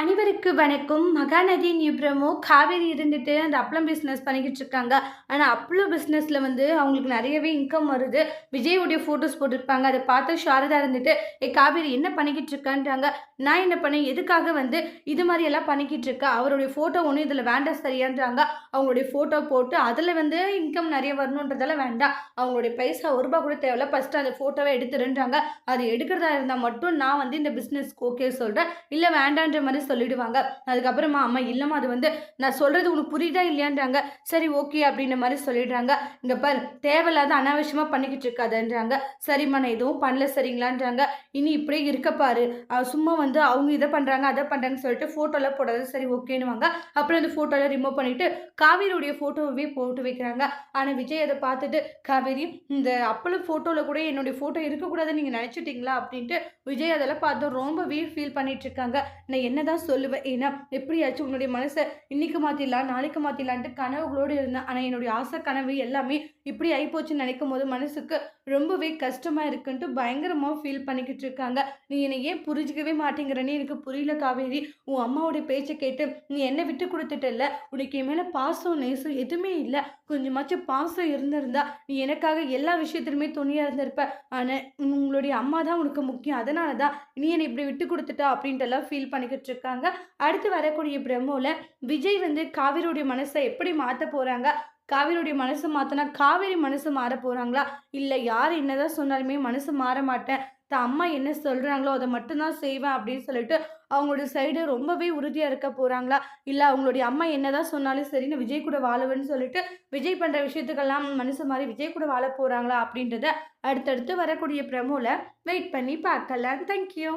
அனைவருக்கு வணக்கம். மகாநதி நியூப்ரமோ காவேரி இருந்துட்டு அந்த அப்பளம் பிஸ்னஸ் பண்ணிக்கிட்டு இருக்காங்க. ஆனால் அப்பளம் பிஸ்னஸில் வந்து அவங்களுக்கு நிறையவே இன்கம் வருது. விஜயோடைய ஃபோட்டோஸ் போட்டிருப்பாங்க. அதை பார்த்து சாரதா இருந்துட்டு ஏ காவேரி என்ன பண்ணிக்கிட்டு இருக்கான்றாங்க? நான் என்ன பண்ணேன்? எதுக்காக வந்து இது மாதிரி எல்லாம் பண்ணிக்கிட்டு இருக்கா? அவருடைய ஃபோட்டோ ஒன்றும் இதில் வேண்டாம் சரியான்றாங்க. அவங்களுடைய ஃபோட்டோ போட்டு அதில் வந்து இன்கம் நிறைய வரணுன்றதெல்லாம் வேண்டாம். அவங்களுடைய பைசா ஒரு ரூபா கூட தேவையில்ல. ஃபஸ்ட்டு அந்த ஃபோட்டோவை எடுத்துருன்றாங்க. அது எடுக்கிறதா இருந்தால் மட்டும் நான் வந்து இந்த பிஸ்னஸ்க்கு ஓகே சொல்கிறேன் இல்லை வேண்டான்ற மாதிரி சொல்லிடுவாங்க. அதுக்கப்புறமா அம்மா இல்லைம்மா அது வந்து நான் சொல்கிறது உனக்கு புரியுதா இல்லையான்றாங்க. சரி ஓகே அப்படின்ற மாதிரி சொல்லிடுறாங்க. இங்கே பார் தேவையில்லாத அனாவசியமாக பண்ணிக்கிட்டு இருக்காதுன்றாங்க. சரிம்மா நான் எதுவும் பண்ணல சரிங்களான்றாங்க. இனி இப்படியே இருக்கப்பாரு சும்மா வந்து அவங்க இதை பண்ணுறாங்க அதை பண்ணுறாங்கன்னு சொல்லிட்டு ஃபோட்டோலாம் போடாது சரி ஓகேன்னுவாங்க. அப்புறம் அந்த ஃபோட்டோலாம் ரிமூவ் பண்ணிவிட்டு காவேரியுடைய ஃபோட்டோவே போட்டு வைக்கிறாங்க. ஆனால் விஜய் அதை பார்த்துட்டு காவேரி இந்த அப்பளம் ஃபோட்டோவில் கூட என்னுடைய ஃபோட்டோ இருக்கக்கூடாதுன்னு நீங்கள் நினச்சிட்டிங்களா? அப்படின்ட்டு விஜய் அதெல்லாம் பார்த்து ரொம்பவே ஃபீல் பண்ணிகிட்டு இருக்காங்க. நான் என்னதான் சொல்லுவேன். ஏன்னா எப்படியாச்சும் உன்னுடைய மனசை இன்னைக்கு மாற்றிடலாம் நாளைக்கு மாற்றிடலான்ட்டு கனவுகளோடு இருந்தேன். ஆனால் என்னுடைய ஆசை கனவு எல்லாமே இப்படி ஆகிப்போச்சுன்னு நினைக்கும் போது மனசுக்கு ரொம்பவே கஷ்டமாக இருக்குன்ட்டு பயங்கரமாக ஃபீல் பண்ணிக்கிட்டு இருக்காங்க. நீ என்னை ஏன் புரிஞ்சிக்கவே மாட்டேங்கிறனே எனக்கு புரியல காவேரி. உன் அம்மாவோடைய பேச்சை கேட்டு நீ என்னை விட்டு கொடுத்துட்டல்ல உனக்கு என் மேலே பாசம் நேசம் எதுவுமே இல்லை. கொஞ்சமாச்சும் பாசம் இருந்திருந்தா நீ எனக்காக எல்லா விஷயத்துலையுமே துணியாக இருந்திருப்ப. ஆனால் உங்களுடைய அம்மா தான் உனக்கு முக்கியம். அதனால தான் நீ என்னை இப்படி விட்டு கொடுத்துட்டா அப்படின்ட்டு எல்லாம் ஃபீல் பண்ணிக்கிட்டு இருக்காங்க அடுத்து வரக்கூடிய பிரம்மோவில் விஜய் வந்து காவிரியுடைய மனசை எப்படி மாற்ற போகிறாங்க காவிரியுடைய மனசு மாற்றினா காவேரி மனசு மாற போகிறாங்களா இல்லை யார் என்னதான் சொன்னாலுமே மனசு மாற மாட்டேன். தான் அம்மா என்ன சொல்கிறாங்களோ அதை மட்டும்தான் செய்வேன் அப்படின்னு சொல்லிட்டு அவங்களோட சைடு ரொம்பவே உறுதியாக இருக்க போகிறாங்களா இல்லை அவங்களுடைய அம்மா என்னதான் சொன்னாலும் சரி நான் விஜய் கூட வாழவேன்னு சொல்லிட்டு விஜய் பண்ணுற விஷயத்துக்கெல்லாம் மனசு மாதிரி விஜய் கூட வாழ போகிறாங்களா அப்படின்றத அடுத்தடுத்து வரக்கூடிய பிரமோவில் வெயிட் பண்ணி பார்க்கலாம். தேங்க்யூ